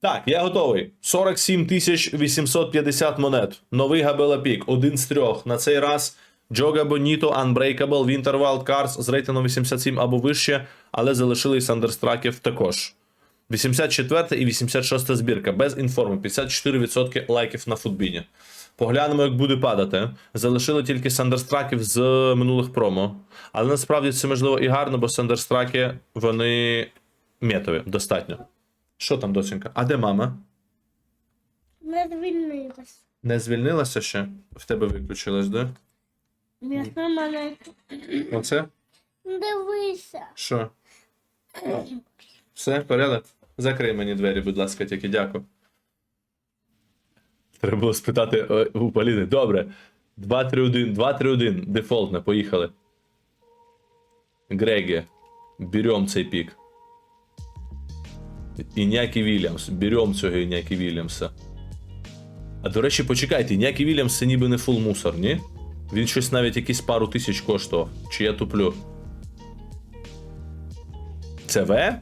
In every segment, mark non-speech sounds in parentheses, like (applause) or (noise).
Так, я готовий. 47 850 монет. Новий Габела Пік. Один з трьох. На цей раз Джога Боніто, Unbreakable, Winter Wild Cards з рейтингом 87 або вище, але залишились андерстраків також. 84 і 86 збірка без інформи. 54% лайків на футбіні. Поглянемо, як буде падати. Залишили тільки сандерстраків з минулих промо. Але насправді це можливо і гарно, бо сандерстраки вони метові, достатньо. Що там, доченька? А де мама? Не звільнилась. Не звільнилася ще? В тебе виключилась, да? М'ясна мене. Оце? Дивися. Що? Все, порядок? Закрий мені двері, будь ласка, тільки дякую. Треба було спитати е, у Поліни. Добре. 2-3-1, 2-3-1. Дефолтно, поїхали. Грегі. Берем цей пік. Інякі Вільямс. Берем цього Інякі Вільямса. А до речі, почекайте, Інякі Вільямс це ніби не фул мусор, ні? Він щось навіть якісь пару тисяч коштував. Чи я туплю? Це В?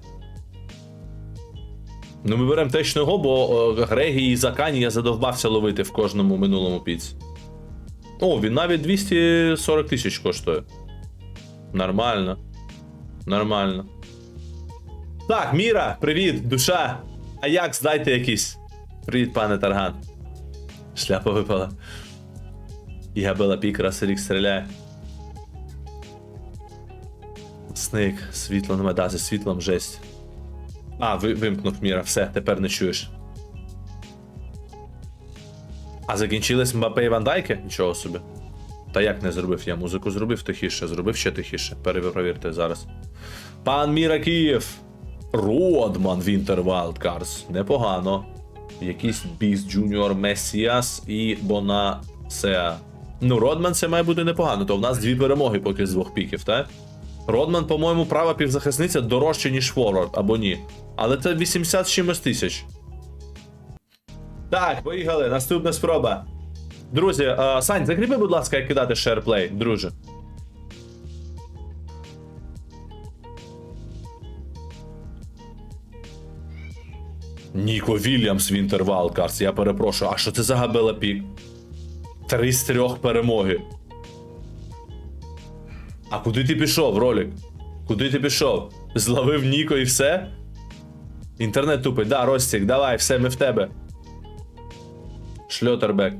Ну, ми беремо точного, бо Грегі і Закані я задовбався ловити в кожному минулому піці. О, він навіть 240 тисяч коштує. Нормально. Нормально. Так, Міра, привіт, душа. Аякс, дайте якийсь. Привіт, пане Тарган. Шляпа випала. І Габела Пік, Расерік стріляє. Сник, світло нема, да, зі світлом жесть. А, ви, вимкнув Міра, все, тепер не чуєш. А закінчились Мбапе і Вандайки? Нічого собі. Та як не зробив? Я музику зробив тихіше, зробив ще тихіше. Перепровірте зараз. Пан Міра Київ. Родман Вінтер Wildcards. Непогано. Якийсь Біс Джуніор Месіас і Бонасеа. Ну, Родман це має бути непогано, то в нас дві перемоги поки з двох піків, так? Родман, по-моєму, права півзахисниця дорожче, ніж форвард, або ні. Але це 80 з чимось тисяч. Так, поїхали. Наступна спроба. Друзі, е, Сань, закріпи, будь ласка, як кидати шерплей, друже. Ніко Вільямс Вінтер Валкарс, я перепрошую. А що це за габела пік? Три з трьох перемоги. А куди ти пішов, ролик? Куди ти пішов? Зловив Ніко і все? Інтернет тупить, да, Ростік, давай, все, ми в тебе. Шльотербек.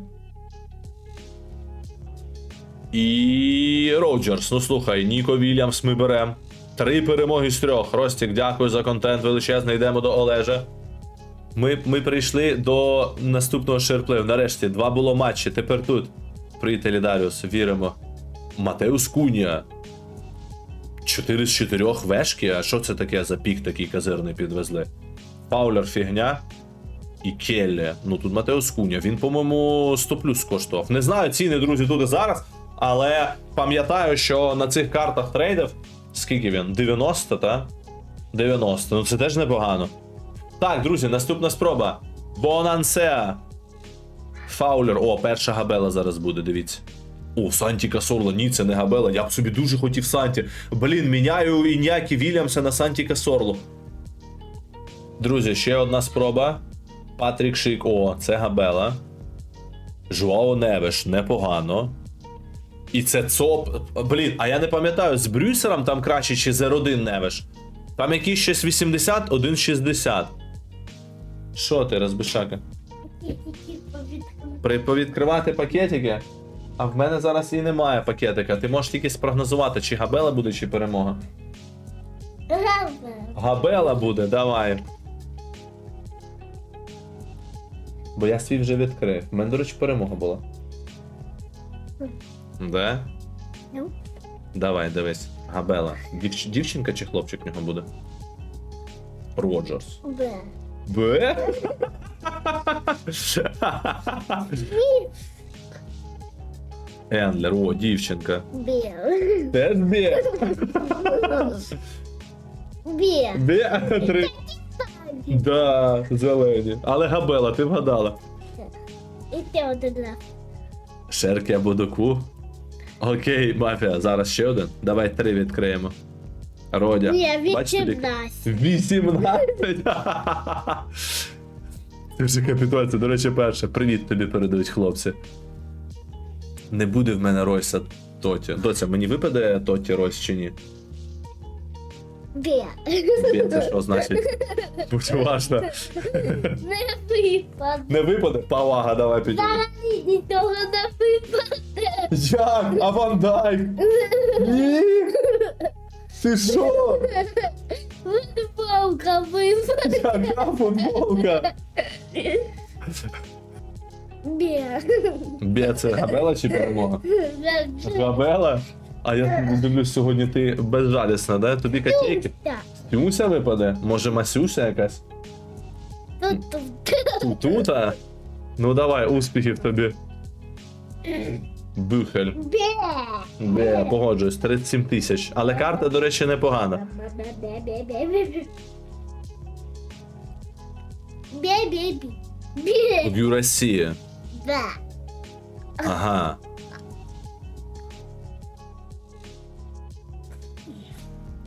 І Роджерс. Ну слухай, Ніко Вільямс ми берем. Три перемоги з трьох. Ростік, дякую за контент величезний. Йдемо до Олежа. Ми, ми прийшли до наступного шерплею. Нарешті, два було матчі. Тепер тут. Приятелі Даріус, віримо. Матеус Кунія. 4 з 4 вешки. А що це таке за пік такий казирний підвезли? Паулер фігня. І Келлі. Ну тут Матеус Куня. Він, по-моєму, 100 плюс коштував. Не знаю ціни, друзі, тут і зараз. Але пам'ятаю, що на цих картах трейдів. Скільки він? 90, та? 90. Ну це теж непогано. Так, друзі, наступна спроба. Бонансеа. Фаулер. О, перша габела зараз буде, дивіться. О, Санті Касорло. Ні, це не габела. Я б собі дуже хотів Санті. Блін, міняю Інякі Вільямса на Санті Касорло. Друзі, ще одна спроба. Патрік Шик. О, це габела. Жуао Невеш, непогано. І це ЦОП. Блін, а я не пам'ятаю, з Брюсером там краще чи з 1 Невеш. Там якийсь щось 80, один 60. Що ти, розбишака? При повідкривати пакетики? А в мене зараз і немає пакетика. Ти можеш тільки спрогнозувати, чи габела буде, чи перемога. Габела буде, давай. Бо я свій вже відкрив. У мене, до речі, перемога була. Де? Ну. Давай, дивись. Габела. Дівч... Дівчинка чи хлопчик в нього буде? Роджерс. Б. Б? Ендлер, о, дівчинка. Б. Теж Б. Б. Б. Три. Да, зелені. Але Габела, ти вгадала. І ти один. Шерки або доку. Окей, мафія, зараз ще один. Давай три відкриємо. Родя. Ні, Бачите, як- 18. 18. Дуже капітуація, до речі, перше. Привіт тобі передають хлопці. Не буде в мене Ройса Тоті. Доця, мені випаде Тоті Ройс чи ні? Бі, це що значить? Будь уважна. Не випаде. Не випаде? Повага, давай підійди. Взагалі нічого не випаде. Як? А Ван Дайк? Ні! Ти що? Футболка випаде. Яка футболка? Бі. Бє, це Габела чи перемога? Габела? А я дивлюсь, сьогодні ти безжалісна, да? Тобі котейки? Так. Тюся випаде? Може Масюся якась? Тут тут. Ну давай, успіхів тобі. Бюхель. Бі. Бе, погоджуюсь, 37 тисяч. Але карта, до речі, непогана. Да. Ага.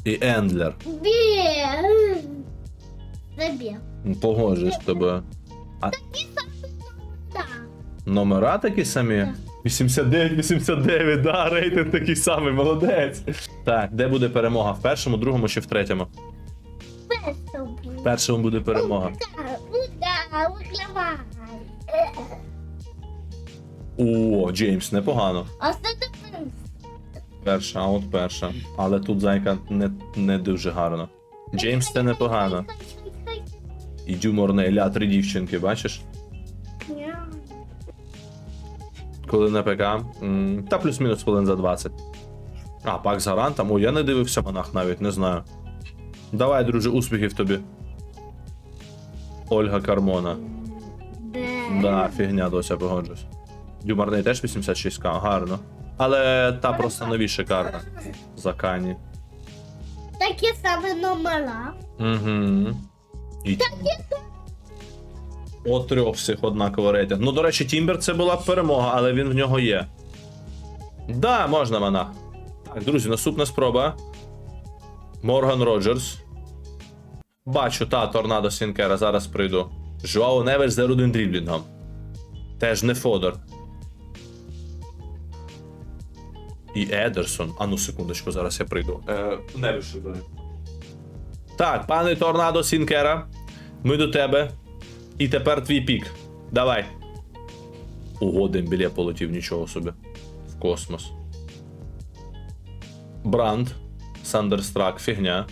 І Ендлер. Погоджуюсь з тобою. Так. Номера такі самі? 89, 89, да, рейтинг такий самий, молодець. Так, де буде перемога? В першому, другому чи в третьому? В першому буде перемога. О, Джеймс, непогано. Перша, а от перша. Але тут зайка не, не дуже гарно. Джеймс це непогано. І дюморне ля три дівчинки, бачиш? Коли на ПК. Та плюс-мінус хвилин за 20. А, пак з гарантом. О, я не дивився монах навіть, не знаю. Давай, друже, успіхів тобі. Ольга Кармона. Да, фігня дося погоджусь. Дюмарний теж 86к, гарно. Але та просто новіша карта. За Кані. Такі саме номера. Угу. І... От трьох всіх однаково рейтинг. Ну, до речі, Тімбер це була б перемога, але він в нього є. Да, можна монах. Так, друзі, наступна спроба. Морган Роджерс. Бачу, та, торнадо Сінкера, зараз прийду. Жуао Невель з рудим дріблінгом. Теж не Фодор. І Едерсон. А ну секундочку, зараз я прийду. Е, Невель ще. Так, пане Торнадо Сінкера, ми до тебе. І тепер твій пік. Давай. Ого, Дембіле полетів, нічого собі. В космос. Бранд. Сандерстрак, фігня.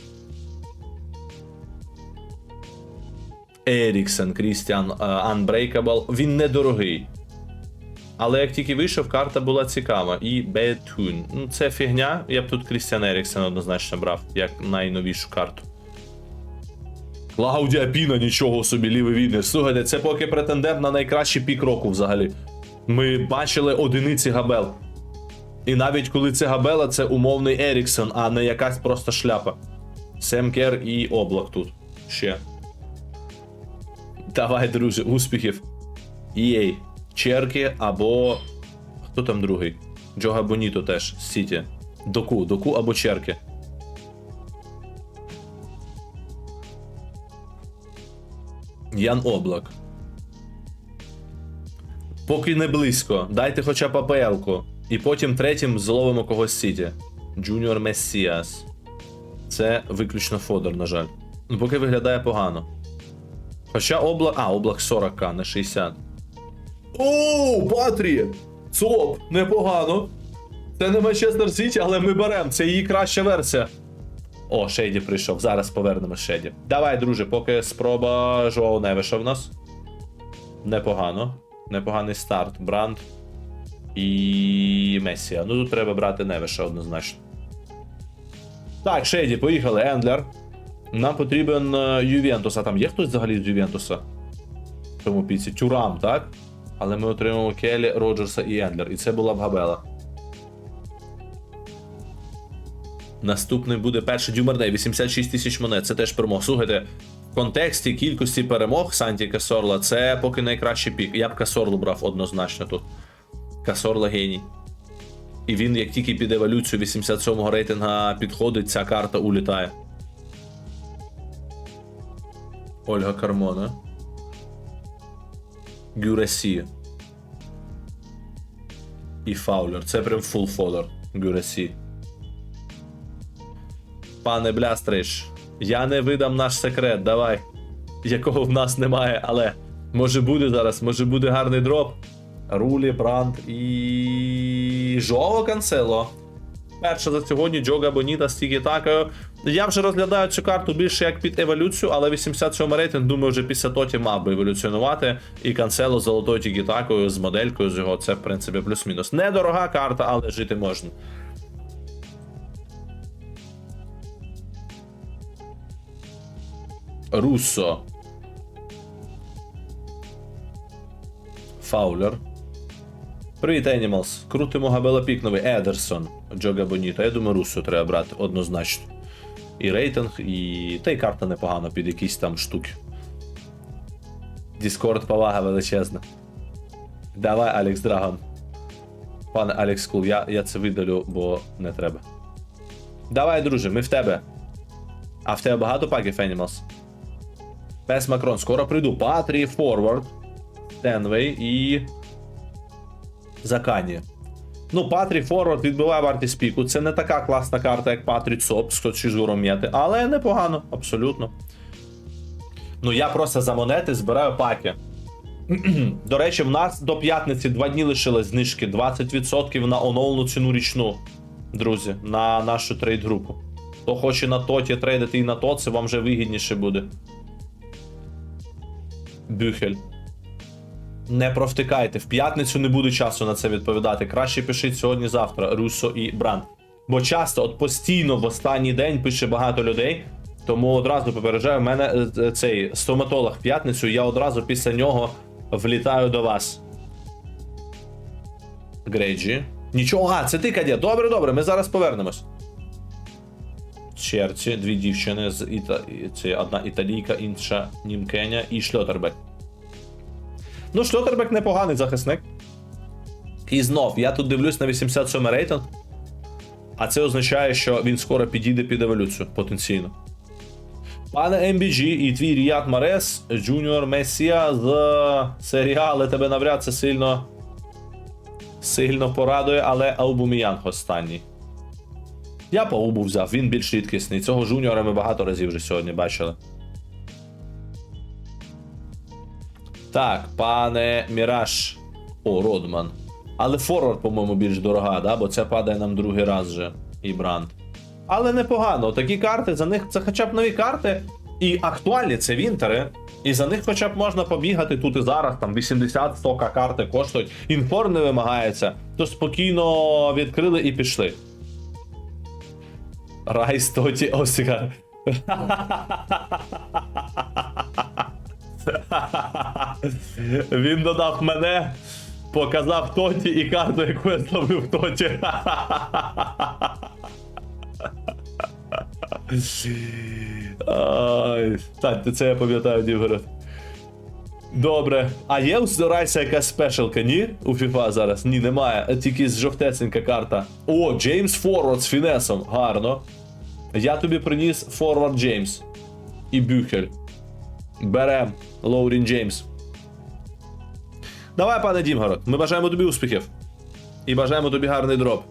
Еріксен, Крістіан Unbreakable. Він недорогий. Але як тільки вийшов, карта була цікава. І Бетун. Ну, це фігня. Я б тут Крістіан Еріксен однозначно брав, як найновішу карту. Клаудія Піна, нічого собі, лівий відер. Слухайте, це поки претендент на найкращий пік року взагалі. Ми бачили одиниці габел. І навіть коли це габела, це умовний Еріксон, а не якась просто шляпа. Семкер і облак тут. Ще. Давай, друже, успіхів. Єй. Черки або. Хто там другий? Джога Боніто теж з Сіті. Доку, доку або черки. Ян Облак. Поки не близько. Дайте хоча б АПЛ-ку. І потім третім зловимо когось Сіті. Джуніор Мессіас. Це виключно Фодор, на жаль. Ну, поки виглядає погано. Хоча облак. А, облак 40к, не 60. Оу, Патрі! ЦОП! Непогано. Це не Манчестер Сіті, але ми беремо. Це її краща версія. О, Шейді прийшов. Зараз повернемо Шейді. Давай, друже, поки спроба Жоу Невиша в нас. Непогано. Непоганий старт. Бранд і Месія. Ну тут треба брати Невиша однозначно. Так, Шейді, поїхали. Ендлер. Нам потрібен е, Ювентус. А там є хтось взагалі з Ювентуса? В цьому піці. Тюрам, так? Але ми отримаємо Келі, Роджерса і Ендлер. І це була б Габела. Наступний буде перший Дюмерней, 86 тисяч монет. Це теж перемог. Слухайте, в контексті кількості перемог Санті Касорла це поки найкращий пік. Я б Касорлу брав однозначно тут. Касорла геній. І він, як тільки під еволюцію 87-го рейтинга підходить, ця карта улітає. Ольга Кармона. Гюресі. І Фаулер. Це прям фул фодер. Гюресі. Пане Блястрич, я не видам наш секрет, давай. Якого в нас немає, але може буде зараз, може буде гарний дроп. Рулі, Бранд і. Жово Канцело. Перша за сьогодні Джога Боніта з Тікі-Такою. Я вже розглядаю цю карту більше як під еволюцію, але 87 рейтинг, думаю, вже після тоті мав би еволюціонувати. І Канцело золотою Тікі-Такою, з моделькою з його, це в принципі плюс-мінус. Недорога карта, але жити можна. Руссо. Фаулер. Привіт, Animals. Крутимо габелопік новий. Едерсон. Джога Боніта. Я думаю, Руссо треба брати однозначно. І рейтинг, і. Та й карта непогана під якісь там штуки. Діскорд повага величезна. Давай, Алекс Драгон. Пане Алекс Кул, я, я це видалю, бо не треба. Давай, друже, ми в тебе. А в тебе багато паків Animals? Пес Макрон, скоро прийду. Патрі, Форвард, Тенвей і. Закані. Ну, Патрі Форвард відбиває вартість піку. Це не така класна карта, як Патрі Цоп з Чижуром м'яти, але непогано, абсолютно. Ну, я просто за монети збираю паки. До речі, в нас до п'ятниці два дні лишилось знижки 20% на оновлену ціну річну, друзі, на нашу трейд-групу. Хто хоче на тоті трейдити і на то, це вам вже вигідніше буде. Бюхель. Не провтикайте. В п'ятницю не буде часу на це відповідати. Краще пишіть сьогодні-завтра, Руссо і Бранд. Бо часто, от постійно в останній день пише багато людей. Тому одразу попереджаю, в мене е, е, цей стоматолог в п'ятницю, я одразу після нього влітаю до вас. Грейджі. Нічого, а, це ти, Кадє. Добре, добре, ми зараз повернемось. Черці, дві дівчини з Іта... це одна італійка, інша німкеня і Шльотербек. Ну, Шльотербек непоганий захисник. І знов, я тут дивлюсь на 87 рейтинг. А це означає, що він скоро підійде під еволюцію потенційно. Пане MBG і твій Ріят Марес, Джуніор Месія з серіали тебе навряд це сильно сильно порадує, але Аубуміянг останній. Я по Аубу взяв, він більш рідкісний. Цього жуніора ми багато разів вже сьогодні бачили. Так, пане Міраж. О, Родман. Але форвард, по-моєму, більш дорога, да? бо це падає нам другий раз вже. І бранд. Але непогано. Такі карти, за них це хоча б нові карти. І актуальні це вінтери. І за них хоча б можна побігати тут і зараз, там 80-100 карти коштують. Інфор не вимагається, то спокійно відкрили і пішли. Райс Тоті Осіка. Він додав мене, показав Тоті і карту, яку я зловив Тоті. Так, це я пам'ятаю, Дівгород. Добре. А є у Райса якась спешалка, ні? У FIFA зараз? Ні, немає. Тільки жовтесенька карта. О, Джеймс Форвард з фінесом. Гарно. Я тобі приніс Форвард Джеймс. І Бюхель. Берем. Лоурін Джеймс. Давай, пане Дімгород, ми бажаємо тобі успіхів. І бажаємо тобі гарний дроп.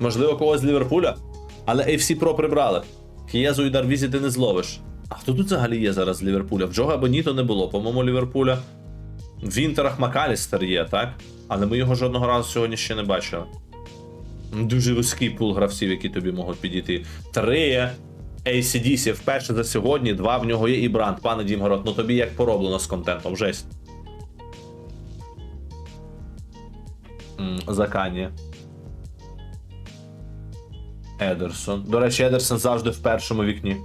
Можливо, когось з Ліверпуля, але FC Pro прибрали. Хієзу і Дарвізі ти не зловиш. А хто тут взагалі є зараз з Ліверпуля? В Джога Боніто не було, по-моєму, Ліверпуля. В Інтерах Макалістер є, так? Але ми його жодного разу сьогодні ще не бачили. Дуже вузький пул гравців, які тобі можуть підійти. Три ACDC вперше за сьогодні, два в нього є і бранд. Пане Дімгород, ну тобі як пороблено з контентом, жесть. Закані. Едерсон. До речі, Едерсон завжди в першому вікні.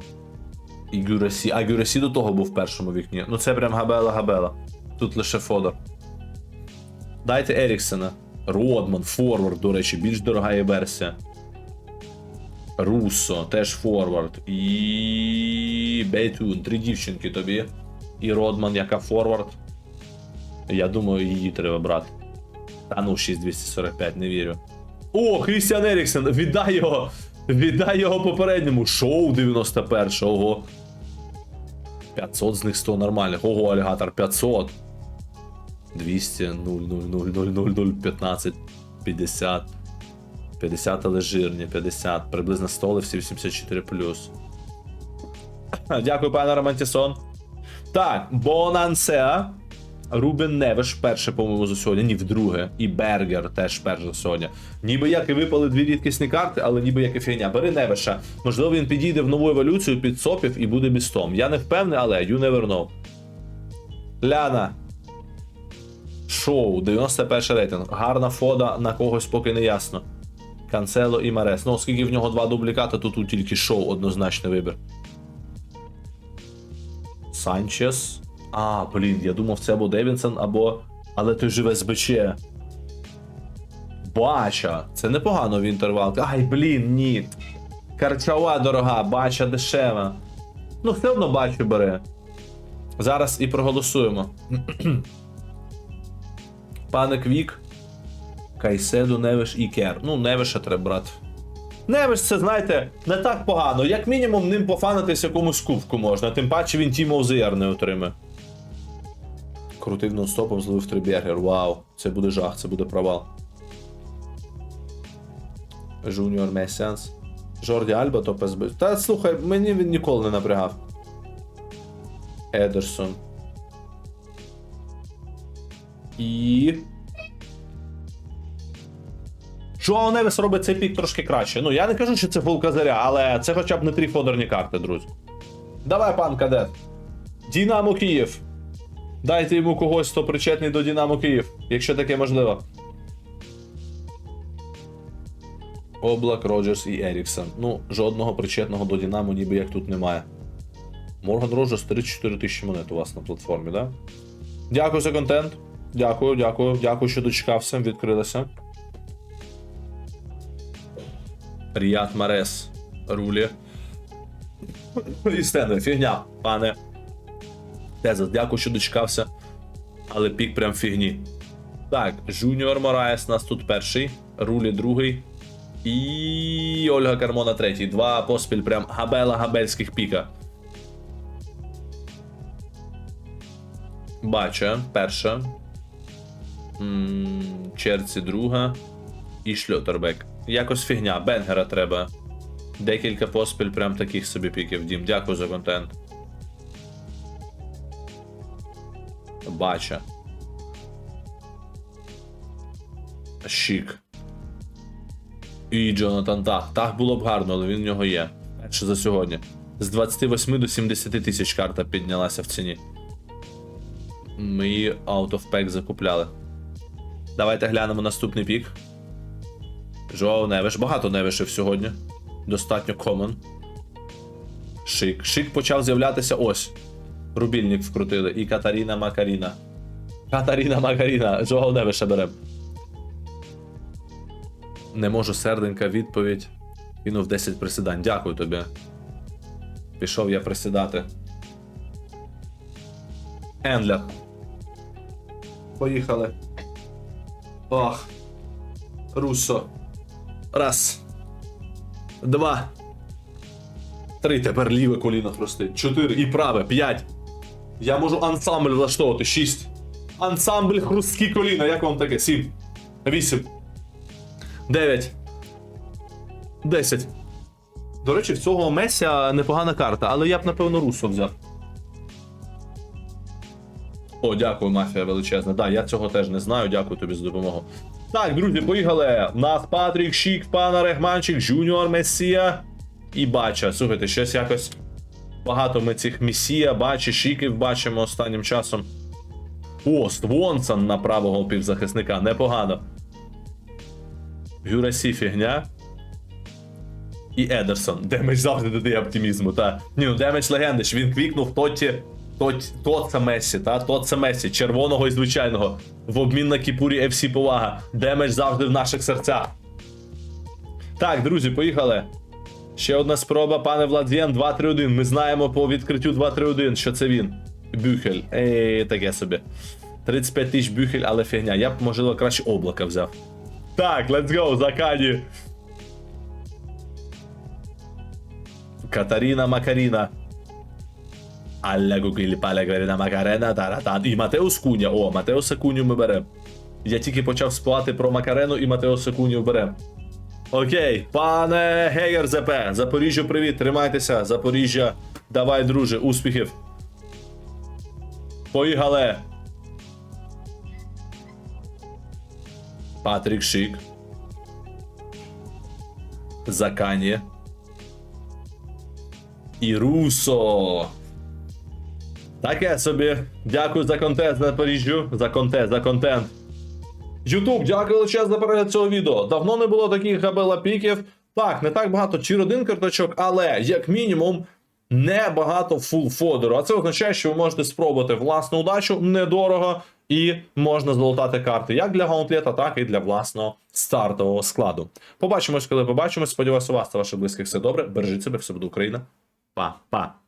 І Гюресі. А Гюресі до того був в першому вікні. Ну це прям габела-габела. Тут лише Фодор. Дайте Еріксена. Родман, Форвард, до речі, більш дорога є версія. Руссо, теж Форвард. І. Бейтун. Три дівчинки тобі. І Родман, яка Форвард. Я думаю, її треба брати. Та ну, 6245, не вірю. О, Крістіан Еріксен, віддай його! Віддай його попередньому. Шоу 91 ого. 500 з них 100 нормальних. Ого, алігатор 500. 200, 0, 0, 0, 0, 0, 0, 15, 50. 50 але жирні, 50. Приблизно 100 всі 84. (clears throat) Дякую, пане Романтісон. Так, Бонансеа. Рубен Невиш перше, по-моєму, за сьогодні, ні, вдруге. І Бергер теж перше за сьогодні. Ніби як і випали дві рідкісні карти, але ніби як і фігня. Бери Невиша. Можливо, він підійде в нову еволюцію під сопів і буде бістом. Я не впевнений, але you never know. Ляна. Шоу, 91 рейтинг. Гарна фода на когось поки не ясно. Канцело і Марес. Ну, оскільки в нього два дублікати, то тут тільки шоу однозначний вибір. Санчес. А, блін, я думав, це або Девінсон, або. Але той живе з БЧ. Бача. Це непогано в інтервал. Ай, блін, ні. Карчава дорога, бача дешева. Ну, все одно бачу бере. Зараз і проголосуємо. Пане Квік. Кайседу, Невиш і Кер. Ну, Невиша треба брати. Невиш, це, знаєте, не так погано. Як мінімум, ним пофанитись якомусь кубку можна. Тим паче він Team of не отримає. Крутив нон-стопом, зловив трибергер. Вау, це буде жах, це буде провал. Жуніор Месіанс. Жорді Альба топ СБ. Та слухай, мені він ніколи не напрягав. Едерсон. І. Жоао Невес робить цей пік трошки краще. Ну, я не кажу, що це фул козиря, але це хоча б не три фодерні карти, друзі. Давай, пан кадет. Дінамо Київ. Дайте йому когось, хто причетний до Дінамо Київ, якщо таке можливо. Облак, Роджерс і Еріксон. Ну, жодного причетного до Дінамо ніби як тут немає. Морган Роджерс 34 тисячі монет у вас на платформі, да? Дякую за контент. Дякую, дякую, дякую, що дочекався, відкрилися. Ріат Марес. Рулі. І фігня, пане. Тезас, дякую, що дочекався. Але пік прям фігні. Так, Жуніор Мораєс нас тут перший, Рулі другий. І Ольга Кармона третій. Два поспіль прям габела габельських піка. Бача, перша. Черці друга. І Шльотербек. Якось фігня, Бенгера треба. Декілька поспіль прям таких собі піків. Дім, дякую за контент. Бача. Щік. І Джонатан Тах. Тах було б гарно, але він в нього є. Перше за сьогодні. З 28 до 70 тисяч карта піднялася в ціні. Ми її out of pack закупляли. Давайте глянемо наступний пік. Жоао Невиш. Багато Невишів сьогодні. Достатньо common. Шик. Шик почав з'являтися ось. Рубільник вкрутили. І Катаріна Макаріна. Катаріна Макаріна. Жоао Невиша берем. Не можу серденька відповідь. Кинув 10 присідань. Дякую тобі. Пішов я присідати. Ендлер. Поїхали. Ох. Руссо. Раз. Два. Три. Тепер ліве коліно хрустить. Чотири. І праве. П'ять. Я можу ансамбль влаштовувати. Шість. Ансамбль хрусткі коліна. Як вам таке? Сім. Вісім. Дев'ять. Десять. До речі, в цього Меся непогана карта, але я б, напевно, Руссо взяв. О, дякую, мафія величезна. Да, я цього теж не знаю. Дякую тобі за допомогу. Так, друзі, поїхали. Нас Патрік, Шік, пана Рехманчик, Жуніор Месія і Бача. Слухайте, щось якось багато ми цих Месія, Бачі, Шіків бачимо останнім часом. О, Ствонсон на правого півзахисника. Непогано. Гюрасі фігня. І Едерсон. Демедж завжди додає оптимізму, та. Ні, ну демедж легенди, він квікнув в тоті. Тот, тот це Месі, та? Тот це Месі, червоного і звичайного. В обмін на Кіпурі FC повага. Демедж завжди в наших серцях. Так, друзі, поїхали. Ще одна спроба, пане Владвєн, 2-3-1. Ми знаємо по відкриттю 2-3-1, що це він. Бюхель. Ей, таке собі. 35 тисяч бюхель, але фігня. Я б, можливо, краще облака взяв. Так, let's go, Закані. Катаріна Макаріна. Алля Гугілі Паля Гверіна Макарена Таратат. І Матеус Куня. О, Матеуса Куню ми беремо. Я тільки почав спати про Макарену і Матеуса Куню беремо. Окей, пане Гейгер ЗП, Запоріжжя, привіт, тримайтеся. Запоріжжя, давай, друже, успіхів. Поїхали. Патрік Шик. Заканє. І Русо. Таке собі. Дякую за контент за Запоріжжю. За контент, за контент. Ютуб, дякую величезно за перегляд цього відео. Давно не було таких габелапіків. Так, не так багато чи один карточок, але як мінімум не багато фул фодеру. А це означає, що ви можете спробувати власну удачу недорого і можна золотати карти як для гаунтлета, так і для власного стартового складу. Побачимось, коли побачимось. Сподіваюся, у вас та ваших близьких все добре. Бережіть себе, все буде Україна. Па-па.